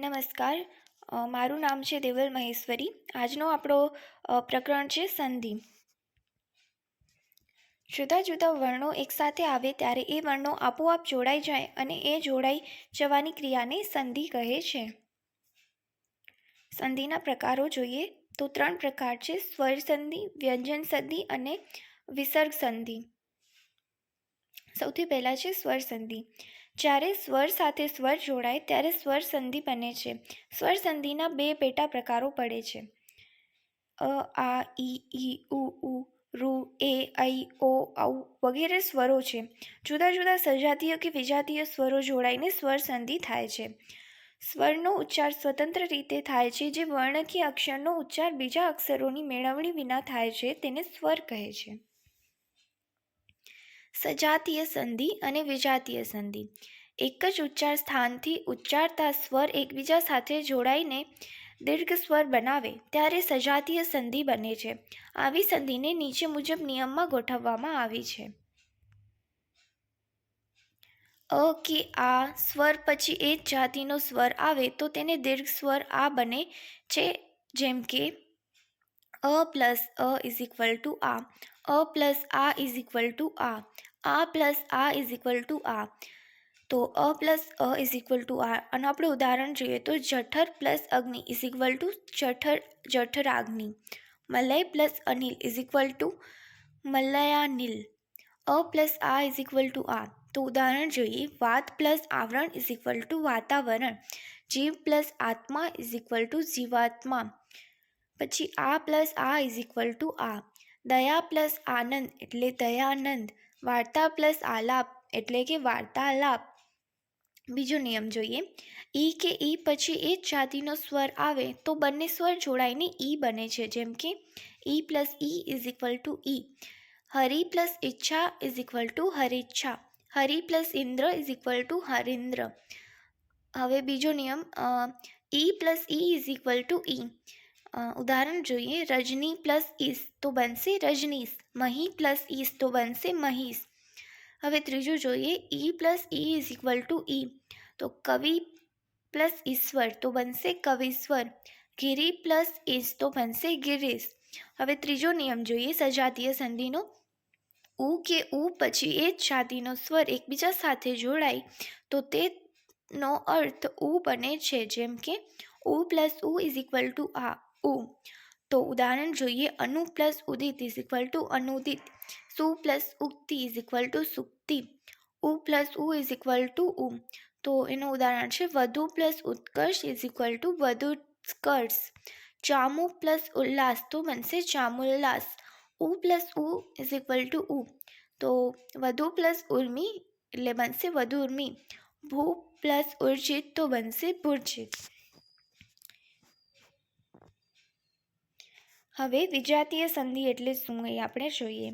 નમસ્કાર. મારું નામ છે દેવલ મહેશ્વરી. આજનો આપણો પ્રકરણ છે સંધિ. જુદા જુદા વર્ણો એકસાથે આવે ત્યારે એ વર્ણો આપોઆપ જોડાઈ જાય અને એ જોડાઈ જવાની ક્રિયાને સંધિ કહે છે. સંધિના પ્રકારો જોઈએ તો ત્રણ પ્રકાર છે. સ્વર સંધિ વ્યંજન સંધિ અને વિસર્ગ સંધિ સૌથી પહેલાં છે સ્વર સંધિ જ્યારે સ્વર સાથે સ્વર જોડાય ત્યારે સ્વર સંધિ બને છે. સ્વર સંધિના બે પેટા પ્રકારો પડે છે. અ, આ ઈ ઈ ઉ ઉ, રૂ, એ, ઐ, ઓ, ઔ વગેરે સ્વરો છે. જુદા જુદા સજાતીય કે વિજાતીય સ્વરો જોડાઈને સ્વર સંધિ થાય છે. સ્વરનો ઉચ્ચાર સ્વતંત્ર રીતે થાય છે, જે વર્ણ કે અક્ષરનો ઉચ્ચાર બીજા અક્ષરોની મેળવણી વિના થાય છે, તેને સ્વર કહે છે. સજાતીય સંધિ અને વિજાતીય સંધિ. એક જ ઉચ્ચાર સ્થાનથી ઉચ્ચારતા સ્વર એકબીજા સાથે જોડાઈને દીર્ઘ સ્વર બનાવે, ત્યારે સજાતીય સંધિ બને છે. આવી સંધિને નીચે મુજબ નિયમમાં ગોઠવવામાં આવી છે. અ, કે, આ સ્વર પછી એ જ જાતિનો સ્વર આવે તો તેને દીર્ઘ સ્વર આ બને છે, જેમ કે અ પ્લસ અ ઇઝ ઇક્વલ ટુ આ, અ પ્લસ આ ઇઝ ઇક્વલ ટુ આ આ પ્લસ આ ઇઝ ઇક્વલ ટુ આ. તો અ પ્લસ અ ઇઝ ઇક્વલ ટુ આ. અને આપણે ઉદાહરણ જોઈએ તો જઠર પ્લસ અગ્નિ ઇઝ ઇક્વલ ટુ જઠર, જઠરાગ્નિ. મલય પ્લસ અનિલ ઇઝ ઇક્વલ ટુ મલયાનિલ. અ પ્લસ આ ઇઝ ઇક્વલ ટુ આ. તો ઉદાહરણ જોઈએ, વાત પ્લસ આવરણ ઇઝ ઇક્વલ ટુ વાતાવરણ. જીવ પ્લસ આત્મા ઇઝ ઇક્વલ ટુ જીવાત્મા. પછી આ પ્લસ આ ઇઝ ઇક્વલ ટુ આ. દયા પ્લસ આનંદ એટલે દયાનંદ. વાર્તા પ્લસ આલાપ એટલે કે વાર્તાલાપ. બીજો નિયમ જોઈએ. ઈ કે ઈ પછી એ જ જાતિનો સ્વર આવે તો બંને સ્વર જોડાઈને ઈ બને છે. જેમ કે ઈ પ્લસ ઈ ઇઝ ઇક્વલ ટુ ઈ. હરિ પ્લસ ઈચ્છા ઇઝ ઇક્વલ ટુ હરિચ્છા. હરિ પ્લસ ઇન્દ્ર ઇઝ ઇક્વલ ટુ હરિન્દ્ર. હવે બીજો નિયમ ઈ પ્લસ ઈ ઇઝ ઇક્વલ ટુ ઈ. ઉદાહરણ જોઈએ, રજની પ્લસ ઈસ તો બનશે રજનીશ, મહી પ્લસ ઈસ તો બનશે મહીશ. હવે ત્રીજું જોઈએ, ઈ પ્લસ ઈ ઇઝ ઇક્વલ ટુ ઈ. તો કવિ પ્લસ ઈશ્વર તો બનશે કવિશ્વર, ગિરી પ્લસ ઈસ તો બનશે ગિરીશ. હવે ત્રીજો નિયમ જોઈએ, સજાતીય સંધિનો. ઉ કે ઉ પછી એ જ જાતિનો સ્વર એકબીજા સાથે જોડાય. તો તેનો અર્થ ઉ બને છે, જેમ કે ઉ પ્લસ ઉ ઇઝ ઇક્વલ ટુ આ. ઉ. તો ઉદાહરણ જોઈએ, અનુ પ્લસ ઉદિત ઇઝ ઇક્વલ ટુ અનુદિત. સુ પ્લસ ઉક્તિ ઇઝ ઇક્વલ ટુ સુક્તિ. ઉ પ્લસ ઉ ઇઝ ઇક્વલ ટુ ઉ. તો એનું ઉદાહરણ છે, વધુ પ્લસ ઉત્કર્ષ ઇઝ ઇક્વલ ટુ વધુ સ્કર્ષ ચામુ પ્લસ ઉલ્લાસ, તો બનશે ચામુલ્લાસ. ઉ પ્લસ ઉ ઇઝ ઇક્વલ ટુ ઉ. તો વધુ પ્લસ ઉર્મી, એટલે બનશે વધુ ઉર્મી. ભૂ પ્લસ ઉર્જિત, તો બનશે ભુર્જિત. હવે વિજાતીય સંધિ એટલે શું એ આપણે જોઈએ.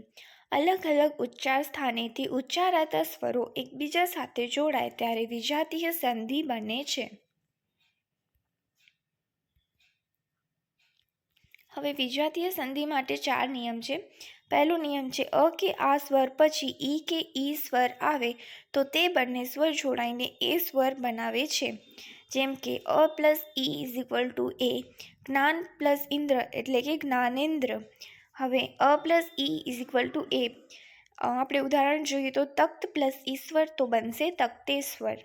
અલગ અલગ ઉચ્ચાર સ્થાનેથી ઉચ્ચારાતા સ્વરો એકબીજા સાથે જોડાય ત્યારે વિજાતીય સંધિ બને છે. હવે વિજાતીય સંધિ માટે ચાર નિયમ છે. પહેલો નિયમ છે, અ કે આ સ્વર પછી ઈ કે ઈ સ્વર આવે તો તે બંને સ્વર જોડાઈને એ સ્વર બનાવે છે. જેમ કે અ પ્લસ ઈ ઇઝ ઇક્વલ ટુ એ. જ્ઞાન પ્લસ ઇન્દ્ર એટલે કે જ્ઞાનેન્દ્ર. હવે અ પ્લસ ઈ ઇઝ ઇક્વલ ટુ એ. આપણે ઉદાહરણ જોઈએ તો તખ્ત પ્લસ ઈશ્વર તો બનશે તખ્તેશ્વર.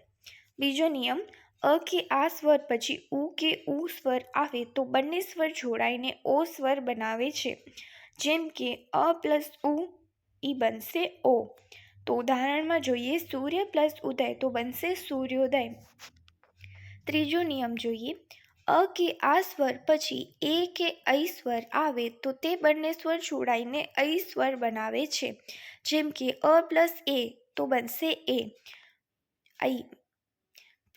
બીજો નિયમ, અ કે આ સ્વર પછી ઉ કે ઉ સ્વર આવે તો બંને સ્વર જોડાઈને ઓ સ્વર બનાવે છે. જેમ કે અ પ્લસ ઉ ઈ બનશે ઓ. તો ઉદાહરણમાં જોઈએ, સૂર્ય પ્લસ ઉદય તો બનશે સૂર્યોદય. ત્રીજો નિયમ જોઈએ. અ કે આ સ્વર પછી એ કે ઐ સ્વર આવે તો તે બંને સ્વર જોડાઈને ઐ સ્વર બનાવે છે. જેમ કે અ પ્લસ એ તો બનશે એ. ઐ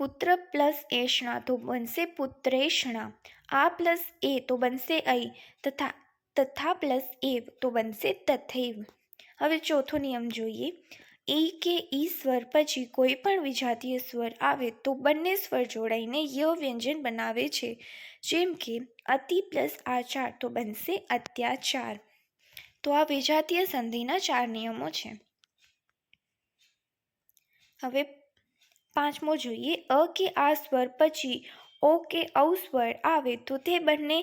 પુત્ર પ્લસ એષણા તો બનશે પુત્રેષણા આ પ્લસ એ તો બનશે ઐ તથા તથા પ્લસ એ તો બનશે તથૈવ. હવે ચોથો નિયમ જોઈએ. ઈ કે ઈ સ્વર પછી કોઈ પણ વિજાતીય સ્વર આવે તો બંને સ્વર જોડાઈને ય વ્યંજન બનાવે છે. જેમ કે, અતિ પ્લસ આચાર તો બનશે અત્યાચાર. તો આ વિજાતીય સંધિના ચાર નિયમો છે. હવે પાંચમો જોઈએ, અ કે આ સ્વર પછી ઓ કે ઔ સ્વર આવે તો તે બંને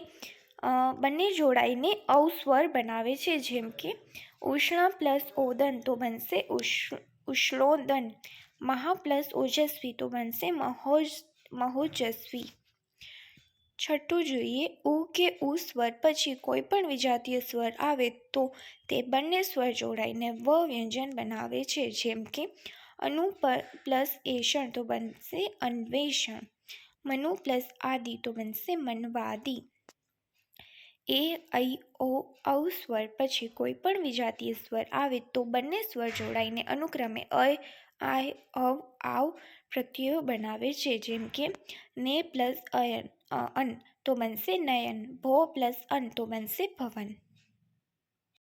બંને જોડાઈને ઔ સ્વર બનાવે છે. જેમ કે ઉષ્ણ પ્લસ ઓદન તો બનશે ઉષ્ણોદન. મહા પ્લસ ઓજસ્વી તો બનશે મહોજ, મહોજસ્વી. છઠ્ઠું જોઈએ, ઉ કે ઉ સ્વર પછી કોઈ પણ વિજાતીય સ્વર આવે તો તે બંને સ્વર જોડાઈને વ વ્યંજન બનાવે છે. જેમ કે, અનુ પ્લસ એષણ તો બનશે અન્વેષણ. મનુ પ્લસ આદિ તો બનશે મનવાદી. એ ઐ ઓ ઔ સ્વર પછી કોઈ પણ વિજાતીય સ્વર આવે તો બંને સ્વર જોડાઈને અનુક્રમે અય આય અવ આવ પ્રત્યયો બનાવે છે. જેમ કે, ને પ્લસ અયન અન તો બનશે નયન, ભો પ્લસ અન તો બનશે ભવન.